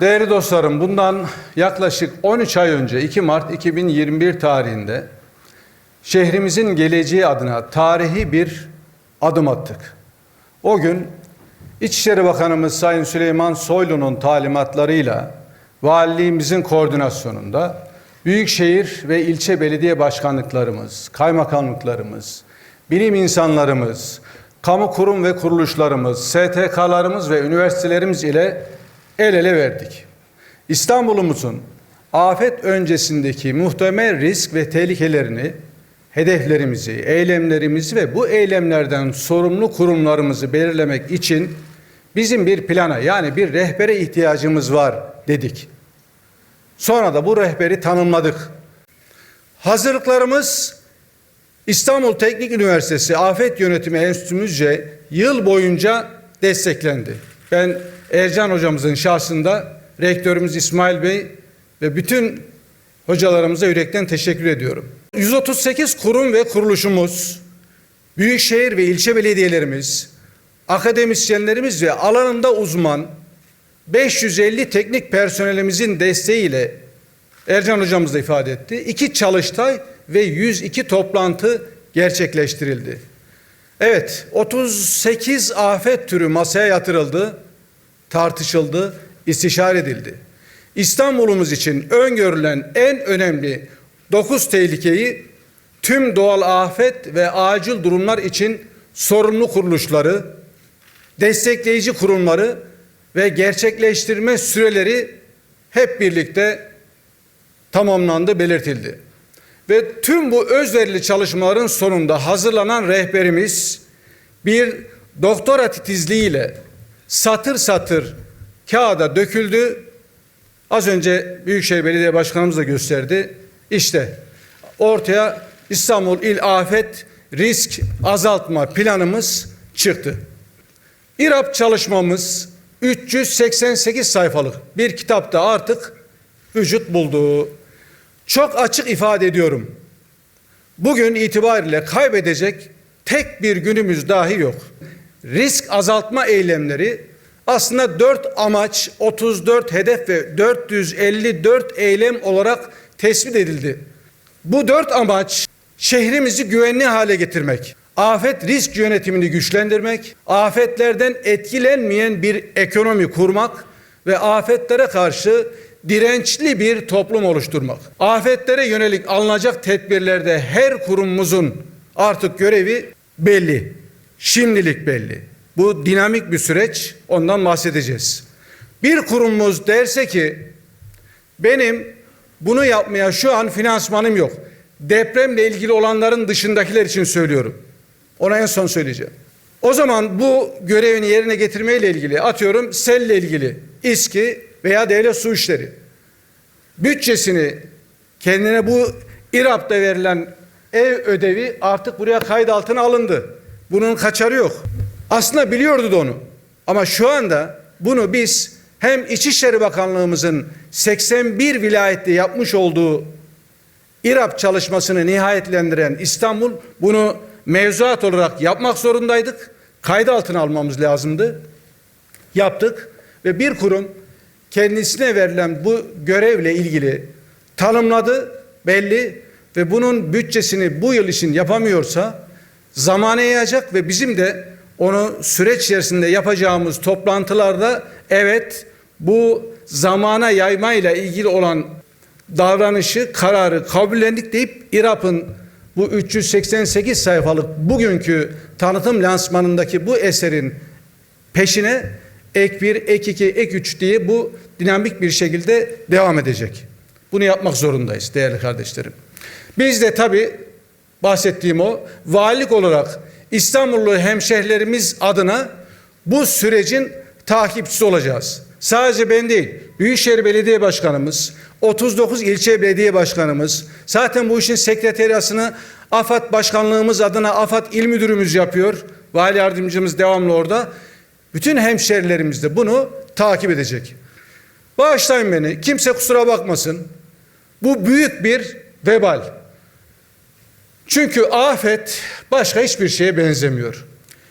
Değerli dostlarım, bundan yaklaşık 13 ay önce 2 Mart 2021 tarihinde şehrimizin geleceği adına tarihi bir adım attık. O gün İçişleri Bakanımız Sayın Süleyman Soylu'nun talimatlarıyla valiliğimizin koordinasyonunda büyükşehir ve ilçe belediye başkanlıklarımız, kaymakamlıklarımız, bilim insanlarımız, kamu kurum ve kuruluşlarımız, STK'larımız ve üniversitelerimiz ile el ele verdik. İstanbul'umuzun afet öncesindeki muhtemel risk ve tehlikelerini, hedeflerimizi, eylemlerimizi ve bu eylemlerden sorumlu kurumlarımızı belirlemek için bizim bir plana yani bir rehbere ihtiyacımız var dedik. Sonra da bu rehberi tanımladık. Hazırlıklarımız İstanbul Teknik Üniversitesi Afet Yönetimi Enstitümüzce yıl boyunca desteklendi. Ben Ercan hocamızın şahsında rektörümüz İsmail Bey ve bütün hocalarımıza yürekten teşekkür ediyorum. 138 kurum ve kuruluşumuz, büyükşehir ve ilçe belediyelerimiz, akademisyenlerimiz ve alanında uzman 550 teknik personelimizin desteğiyle Ercan hocamız da ifade etti. İki çalıştay ve 102 toplantı gerçekleştirildi. Evet, 38 afet türü masaya yatırıldı, tartışıldı, istişare edildi. İstanbul'umuz için öngörülen en önemli 9 tehlikeyi tüm doğal afet ve acil durumlar için sorumlu kuruluşları, destekleyici kurumları ve gerçekleştirme süreleri hep birlikte tamamlandı, belirtildi. Ve tüm bu özverili çalışmaların sonunda hazırlanan rehberimiz bir doktora titizliğiyle satır satır kağıda döküldü. Az önce Büyükşehir Belediye Başkanımız da gösterdi. İşte ortaya İstanbul İl Afet Risk Azaltma Planımız çıktı. İRAP çalışmamız 388 sayfalık bir kitapta artık vücut buldu. Çok açık ifade ediyorum. Bugün itibariyle kaybedecek tek bir günümüz dahi yok. Risk azaltma eylemleri aslında 4 amaç, 34 hedef ve 454 eylem olarak tespit edildi. Bu dört amaç şehrimizi güvenli hale getirmek, afet risk yönetimini güçlendirmek, afetlerden etkilenmeyen bir ekonomi kurmak ve afetlere karşı dirençli bir toplum oluşturmak. Afetlere yönelik alınacak tedbirlerde her kurumumuzun artık görevi belli. Şimdilik belli. Bu dinamik bir süreç. Ondan bahsedeceğiz. Bir kurumumuz derse ki benim bunu yapmaya şu an finansmanım yok. Depremle ilgili olanların dışındakiler için söylüyorum. Ona en son söyleyeceğim. O zaman bu görevini yerine getirmeyle ilgili atıyorum selle ilgili İSKİ veya devlet su işleri bütçesini kendine bu İRAP'ta verilen ev ödevi artık buraya kayıt altına alındı. Bunun kaçarı yok. Aslında biliyordu da onu. Ama şu anda bunu biz hem İçişleri Bakanlığımızın 81 vilayette yapmış olduğu İRAP çalışmasını nihayetlendiren İstanbul bunu mevzuat olarak yapmak zorundaydık. Kaydı altına almamız lazımdı. Yaptık ve bir kurum kendisine verilen bu görevle ilgili tanımladı belli ve bunun bütçesini bu yıl için yapamıyorsa zamana yayacak ve bizim de onu süreç içerisinde yapacağımız toplantılarda evet bu zamana yaymayla ilgili olan davranışı, kararı kabullendik deyip İRAP'ın bu 388 sayfalık bugünkü tanıtım lansmanındaki bu eserin peşine ek 1, ek 2, ek 3 diye bu dinamik bir şekilde devam edecek. Bunu yapmak zorundayız değerli kardeşlerim. Biz de tabii bahsettiğim o valilik olarak İstanbullu hemşehrilerimiz adına bu sürecin takipçisi olacağız. Sadece ben değil, Büyükşehir Belediye Başkanımız, 39 ilçe belediye başkanımız, zaten bu işin sekreteriyasını AFAD Başkanlığımız adına AFAD İl Müdürümüz yapıyor. Vali Yardımcımız devamlı orada. Bütün hemşerilerimiz de bunu takip edecek. Bağışlayın beni, kimse kusura bakmasın. Bu büyük bir vebal. Çünkü afet başka hiçbir şeye benzemiyor.